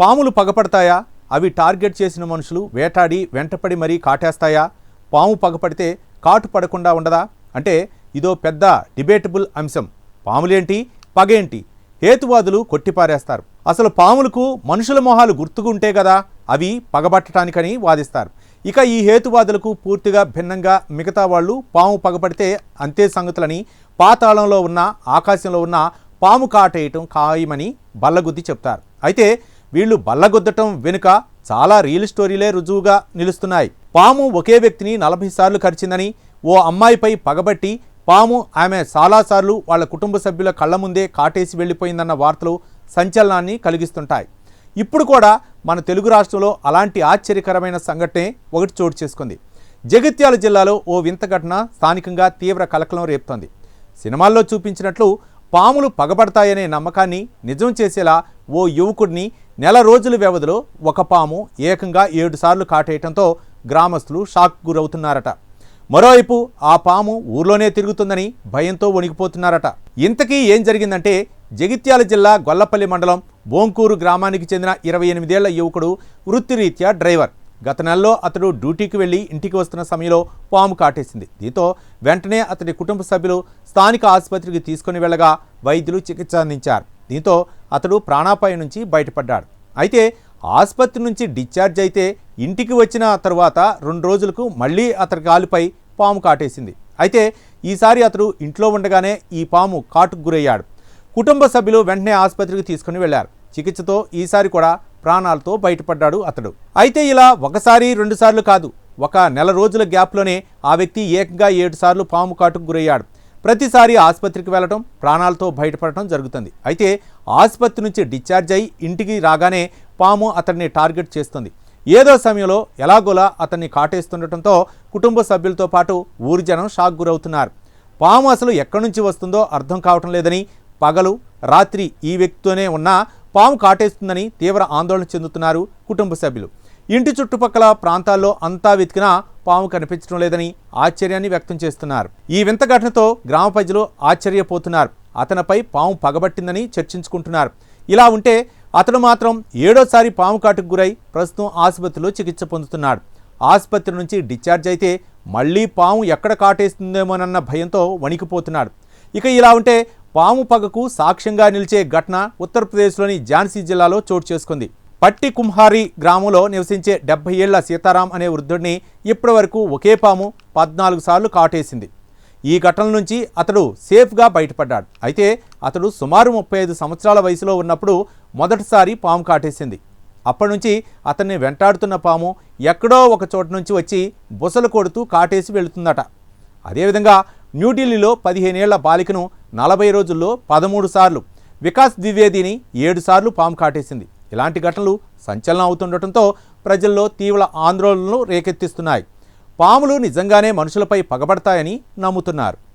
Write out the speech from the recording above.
పాములు పగపడతాయా? అవి టార్గెట్ చేసిన మనుషులు వేటాడి వెంటపడి మరీ కాటేస్తాయా? పాము పగపడితే కాటు పడకుండా ఉండదా? అంటే ఇదో పెద్ద డిబేటబుల్ అంశం. పాములేంటి? పగేంటి? హేతువాదులు కొట్టిపారేస్తారు. అసలు పాములకు మనుషుల మొహాలు గుర్తుకుంటే కదా అవి పగబట్టడానికని వాదిస్తారు. ఇక ఈ హేతువాదులకు పూర్తిగా భిన్నంగా మిగతా వాళ్ళు పాము పగపడితే అంతే సంగతులని పాతాళంలో ఉన్న ఆకాశంలో ఉన్న పాము కాటేయటం ఖాయమని బల్లగుద్ది చెప్తారు. అయితే వీళ్ళు బల్లగొద్దటం వెనుక చాలా రియల్ స్టోరీలే రుజువుగా నిలుస్తున్నాయి. పాము ఒకే వ్యక్తిని నలభై సార్లు కరిచిందని ఓ అమ్మాయిపై పగబట్టి పాము ఆమె చాలాసార్లు వాళ్ళ కుటుంబ సభ్యుల కళ్ళ ముందే కాటేసి వెళ్ళిపోయిందన్న వార్తలు సంచలనాన్ని కలిగిస్తుంటాయి. ఇప్పుడు కూడా మన తెలుగు రాష్ట్రంలో అలాంటి ఆశ్చర్యకరమైన సంఘటనే ఒకటి చోటు చేసుకుంది. జగిత్యాల జిల్లాలో ఓ వింత ఘటన స్థానికంగా తీవ్ర కలకలం రేపుతోంది. సినిమాల్లో చూపించినట్లు పాములు పగబడతాయనే నమ్మకాన్ని నిజం చేసేలా ఓ యువకుడిని నెల రోజుల వ్యవధిలో ఒక పాము ఏకంగా ఏడు సార్లు కాటేయటంతో గ్రామస్తులు షాక్ గురవుతున్నారట. మరోవైపు ఆ పాము ఊర్లోనే తిరుగుతుందని భయంతో వణికిపోతున్నారట. ఇంతకీ ఏం జరిగిందంటే జగిత్యాల జిల్లా గొల్లపల్లి మండలం బోంకూరు గ్రామానికి చెందిన ఇరవై ఎనిమిదేళ్ళ యువకుడు వృత్తిరీత్యా డ్రైవర్. గత నెలలో అతడు డ్యూటీకి వెళ్ళి ఇంటికి వస్తున్న సమయంలో పాము కాటేసింది. దీంతో వెంటనే అతడి కుటుంబ సభ్యులు స్థానిక ఆసుపత్రికి తీసుకుని వెళ్ళగా వైద్యులు చికిత్స అందించారు. దీంతో అతడు ప్రాణాపాయం నుంచి బయటపడ్డాడు. అయితే ఆసుపత్రి నుంచి డిశ్చార్జ్ అయితే ఇంటికి వచ్చిన తరువాత రెండు రోజులకు మళ్ళీ అతడి కాలుపై పాము కాటేసింది. అయితే ఈసారి అతడు ఇంట్లో ఉండగానే ఈ పాము కాటుకు గురయ్యాడు. కుటుంబ సభ్యులు వెంటనే ఆసుపత్రికి తీసుకుని వెళ్ళారు. చికిత్సతో ఈసారి కూడా ప్రాణాలతో బయటపడ్డాడు అతడు. అయితే ఇలా ఒకసారి రెండుసార్లు కాదు ఒక నెల రోజుల గ్యాప్లోనే ఆ వ్యక్తి ఏకంగా ఏడు సార్లు పాము కాటుకు గురయ్యాడు. ప్రతిసారి ఆసుపత్రికి వెళ్ళటం ప్రాణాలతో బయటపడటం జరుగుతుంది. అయితే ఆసుపత్రి నుంచి డిశ్చార్జ్ అయి ఇంటికి రాగానే పాము అతన్ని టార్గెట్ చేస్తుంది. ఏదో సమయంలో ఎలాగోలా అతన్ని కాటేస్తుండటంతో కుటుంబ సభ్యులతో పాటు ఊరి జనం షాక్ గురవుతున్నారు. పాము అసలు ఎక్కడి నుంచి వస్తుందో అర్థం కావటం లేదని పగలు రాత్రి ఈ వ్యక్తితోనే ఉన్నా పాము కాటేస్తుందని తీవ్ర ఆందోళన చెందుతున్నారు కుటుంబ సభ్యులు. ఇంటి చుట్టుపక్కల ప్రాంతాల్లో అంతా వెతికినా పాము కనిపించడం లేదని ఆశ్చర్యాన్ని వ్యక్తం చేస్తున్నారు. ఈ వింత ఘటనతో గ్రామ ప్రజలు ఆశ్చర్యపోతున్నారు. అతనిపై పాము పగబట్టిందని చర్చించుకుంటున్నారు. ఇలా ఉంటే అతను మాత్రం ఏడోసారి పాము కాటుకు గురై ప్రస్తుతం ఆసుపత్రిలో చికిత్స పొందుతున్నాడు. ఆసుపత్రి నుంచి డిశ్చార్జ్ అయితే మళ్ళీ పాము ఎక్కడ కాటేస్తుందేమోనన్న భయంతో వణికిపోతున్నాడు. ఇక ఇలా ఉంటే పాము పగకు సాక్ష్యంగా నిలిచే ఘటన ఉత్తరప్రదేశ్లోని ఝాన్సీ జిల్లాలో చోటు చేసుకుంది. పట్టి కుంహారి గ్రామంలో నివసించే డెబ్బై ఏళ్ళ సీతారాం అనే వృద్ధుడిని ఇప్పటివరకు ఒకే పాము పద్నాలుగు సార్లు కాటేసింది. ఈ ఘటన నుంచి అతడు సేఫ్గా బయటపడ్డాడు. అయితే అతడు సుమారు ముప్పై ఐదు సంవత్సరాల వయసులో ఉన్నప్పుడు మొదటిసారి పాము కాటేసింది. అప్పటి నుంచి అతన్ని వెంటాడుతున్న పాము ఎక్కడో ఒక చోట నుంచి వచ్చి బుసలు కొడుతూ కాటేసి వెళుతుందట. అదేవిధంగా న్యూఢిల్లీలో పదిహేనేళ్ళ బాలికను నలభై రోజుల్లో పదమూడు సార్లు వికాస్ ద్వివేదిని ఏడు సార్లు పాము కాటేసింది. ఇలాంటి ఘటనలు సంచలనం అవుతుండటంతో ప్రజల్లో తీవ్ర ఆందోళనలు రేకెత్తిస్తున్నాయి. పాములు నిజంగానే మనుషులపై పగబడతాయని నమ్ముతున్నారు.